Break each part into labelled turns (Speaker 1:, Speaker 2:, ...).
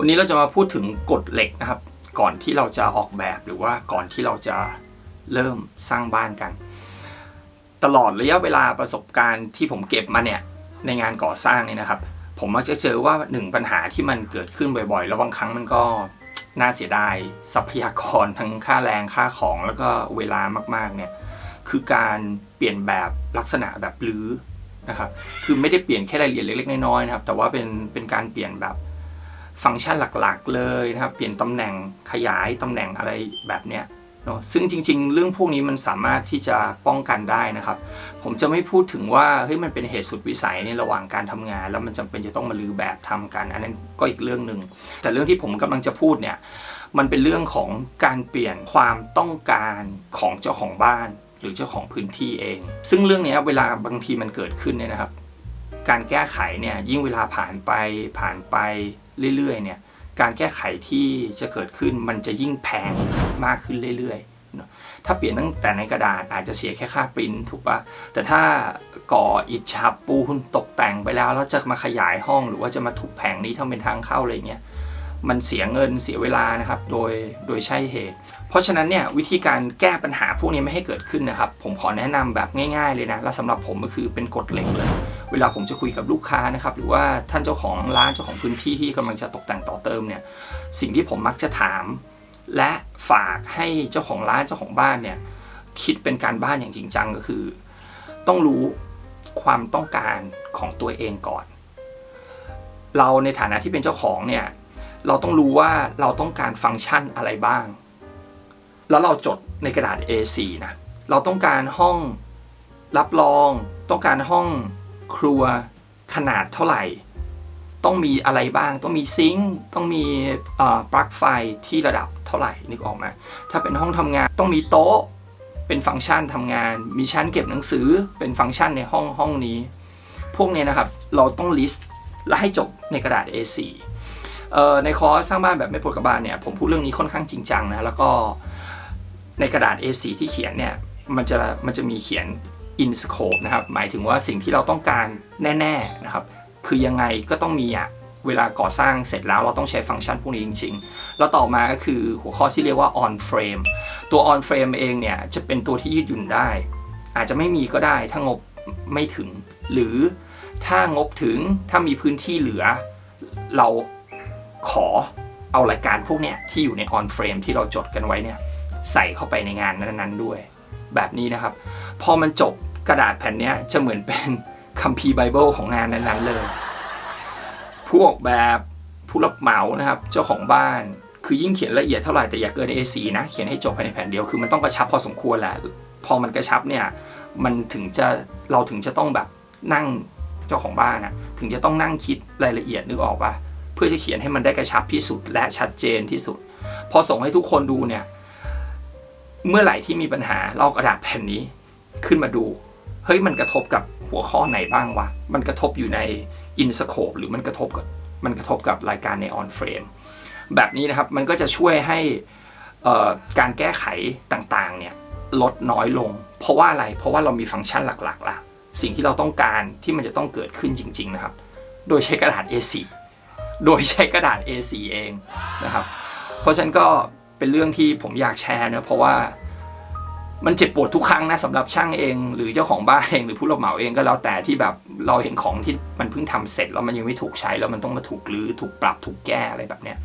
Speaker 1: วันนี้เราจะมาพูดถึงกฎเหล็กนะครับ ก่อนที่เราจะออกแบบหรือว่าก่อนที่เราจะเริ่มสร้างบ้านกัน ตลอดระยะเวลาประสบการณ์ที่ผมเก็บมาเนี่ยในงานก่อสร้างเนี่ยนะครับ ผมมักจะเจอว่าหนึ่งปัญหาที่มันเกิดขึ้นบ่อยๆ แล้วบางครั้งมันก็น่าเสียดายทรัพยากรทั้งค่าแรงค่าของแล้วก็เวลามากๆเนี่ยคือการเปลี่ยนแบบลักษณะแบบรื้อนะครับคือไม่ได้เปลี่ยนแค่รายละเอียดเล็กๆน้อยๆนะครับ แต่ว่าเป็นเป็นการเปลี่ยนแบบ ฟังก์ชันหลักๆเลยนะครับ เปลี่ยนตำแหน่งขยายตำแหน่งอะไรแบบเนี้ยเนาะซึ่งจริง ๆ เรื่องพวกนี้มันสามารถที่จะป้องกันได้นะครับ ผมจะไม่พูดถึงว่าเฮ้ยมันเป็นเหตุสุดวิสัยในระหว่างการทำงาน แล้วมันจำเป็นจะต้องมาลือแบบทำกัน อันนั้นก็อีกเรื่องหนึ่งแต่เรื่องที่ผมกำลังจะพูดเนี่ยมันเป็นเรื่องของการเปลี่ยนความต้องการของเจ้าของบ้าน หรือเจ้าของพื้นที่เอง ซึ่งเรื่องนี้เวลาบางทีมันเกิดขึ้นเนี่ยนะครับ การแก้ไขเนี่ยยิ่งเวลาผ่านไปผ่านไปเรื่อยๆเนี่ยการแก้ไขที่จะเกิดขึ้นมันจะยิ่งแพงมากขึ้นเรื่อยๆเนอะถ้าเปลี่ยนตั้งแต่ในกระดาษอาจจะเสียแค่ค่าปริ้นถูกปะแต่ถ้าก่ออิฐฉาบปูนตกแต่งไปแล้วแล้วจะมาขยายห้องหรือว่าจะมาทุบแผงนี้ทำเป็นทางเข้าอะไรเงี้ยมันเสียเงินเสียเวลานะครับโดยโดยใช่เหตุ เพราะฉะนั้นเนี่ยวิธีการแก้ปัญหาพวกนี้ไม่ให้เกิดขึ้นนะครับ ผมขอแนะนำแบบง่าย ๆเลยนะ และสำหรับผมก็คือเป็นกฎเหล็กเลย เวลาผมจะคุยกับลูกค้านะครับหรือว่าท่านเจ้าของร้านเจ้าของพื้นที่ที่กำลังจะตกแต่งต่อเติมเนี่ยสิ่งที่ผมมักจะถาม และฝากให้เจ้าของร้านเจ้าของบ้านเนี่ยคิดเป็นการบ้านอย่างจริงจังก็คือ ต้องรู้ความต้องการของตัวเองก่อน เราในฐานะที่เป็นเจ้าของเนี่ยเราต้องรู้ว่าเราต้องการฟังก์ชันอะไรบ้าง แล้วเราจดในกระดาษ A4 นะ เราต้องการห้องรับรอง ต้องการห้อง ครัวขนาดเท่าไหร่ ต้องมีอะไรบ้าง ต้องมีซิงค์ต้องมีปลั๊กไฟที่ระดับเท่าไหร่นึกออกไหมถ้าเป็นห้องทำงานต้องมีโต๊ะเป็นฟังก์ชันทำงาน มีชั้นเก็บหนังสือเป็นฟังก์ชันในห้องห้องนี้ พวกนี้นะครับเราต้องลิสต์และให้จบในกระดาษ A4 ในคอร์สสร้างบ้านแบบไม่ปวดกระบาลเนี่ยผมพูดเรื่องนี้ค่อนข้างจริงจังนะแล้วก็ในกระดาษ A4 ที่เขียนเนี่ยมันจะมันจะมีเขียน in scope นะครับ หมายถึงว่าสิ่งที่เราต้องการแน่ๆนะครับ คือยังไงก็ต้องมีอะเวลาก่อสร้างเสร็จแล้วเราต้องใช้ฟังก์ชันพวกนี้จริง ๆ แล้วต่อมาก็คือหัวข้อที่เรียกว่า on frame ตัว on frame เองเนี่ยจะเป็นตัวที่ยืดหยุ่นได้ อาจจะไม่มีก็ได้ถ้างบไม่ถึง หรือถ้างบถึงถ้ามีพื้นที่เหลือ เราขอเอารายการพวกเนี้ยที่อยู่ใน on frame ที่เราจดกันไว้เนี่ยใส่เข้าไปในงานนั้นๆด้วย แบบนี้นะครับ พอมันจบ กระดาษแผ่นนี้จะเหมือนเป็นคัมภีร์ไบเบิลของงานนั้นๆเลย ผู้ออกแบบผู้รับเหมานะครับ เจ้าของบ้าน คือยิ่งเขียนละเอียดเท่าไหร่แต่อย่าเกิน A4 นะ เขียนให้จบภายในแผ่นเดียว คือมันต้องกระชับพอสมควรแหละ พอมันกระชับเนี่ย มันถึงจะ เราถึงจะต้องแบบนั่งเจ้าของบ้านนะถึงจะต้องนั่งคิดรายละเอียดนึกออกปะเพื่อจะเขียนให้มันได้กระชับที่สุดและชัดเจนที่สุด พอส่งให้ทุกคนดูเนี่ย เมื่อไหร่ที่มีปัญหาเรากระดาษแผ่นนี้ขึ้นมาดู เฮ้ยมันกระทบกับหัวข้อไหนบ้างวะ มันกระทบอยู่ใน in scope หรือมันกระทบกับมันกระทบกับรายการใน on frame แบบนี้นะครับมันก็จะช่วยให้การแก้ไขต่างๆเนี่ยลดน้อยลง เพราะว่าอะไรเพราะว่าเรามีฟังก์ชันหลักๆละสิ่งที่เราต้องการที่มันจะต้องเกิดขึ้นจริง ๆนะครับ โดยใช้กระดาษ A4 โดยใช้กระดาษ A4 เองนะครับ เพราะฉะนั้นก็เป็นเรื่องที่ผมอยากแชร์นะเพราะว่า มันเจ็บปวดทุกครั้งนะสำหรับช่างเอง หรือเจ้าของบ้านเองหรือผู้รับเหมาเองก็แล้วแต่ที่แบบเราเห็นของที่มันเพิ่งทำเสร็จแล้วมันยังไม่ถูกใช้แล้วมันต้องมาถูกรื้อถูกปรับถูกแก้อะไรแบบเนี้ย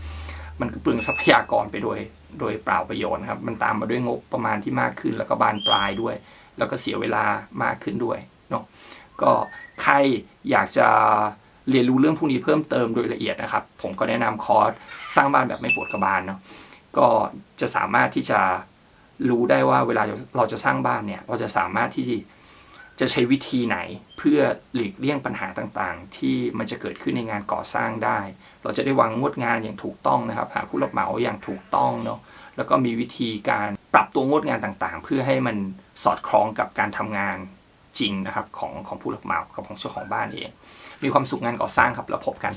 Speaker 1: มันก็เปลืองทรัพยากรไปโดยโดยเปล่าประโยชน์นะครับมันตามมาด้วยงบประมาณที่มากขึ้น แล้วก็บานปลายด้วย แล้วก็เสียเวลามากขึ้นด้วยเนาะก็ใครอยากจะเรียนรู้เรื่องพวกนี้เพิ่มเติมโดยละเอียดนะครับ ผมก็แนะนำคอร์สสร้างบ้านแบบไม่ปวดกระบาลเนาะก็จะสามารถที่จะ รู้ได้ว่าเวลาเราจะสร้างบ้านเนี่ย เราจะสามารถที่จะใช้วิธีไหนเพื่อหลีกเลี่ยงปัญหาต่างๆ ที่มันจะเกิดขึ้นในงานก่อสร้างได้ เราจะได้วางงวดงานอย่างถูกต้องนะครับ หาผู้รับเหมาอย่างถูกต้องเนาะแล้วก็มีวิธีการปรับตัวงวดงานต่างๆ เพื่อให้มันสอดคล้องกับการทำงานจริงนะครับของของผู้รับเหมากับของเจ้าของบ้านเอง มีความสุขงานก่อสร้างครับแล้วพบกัน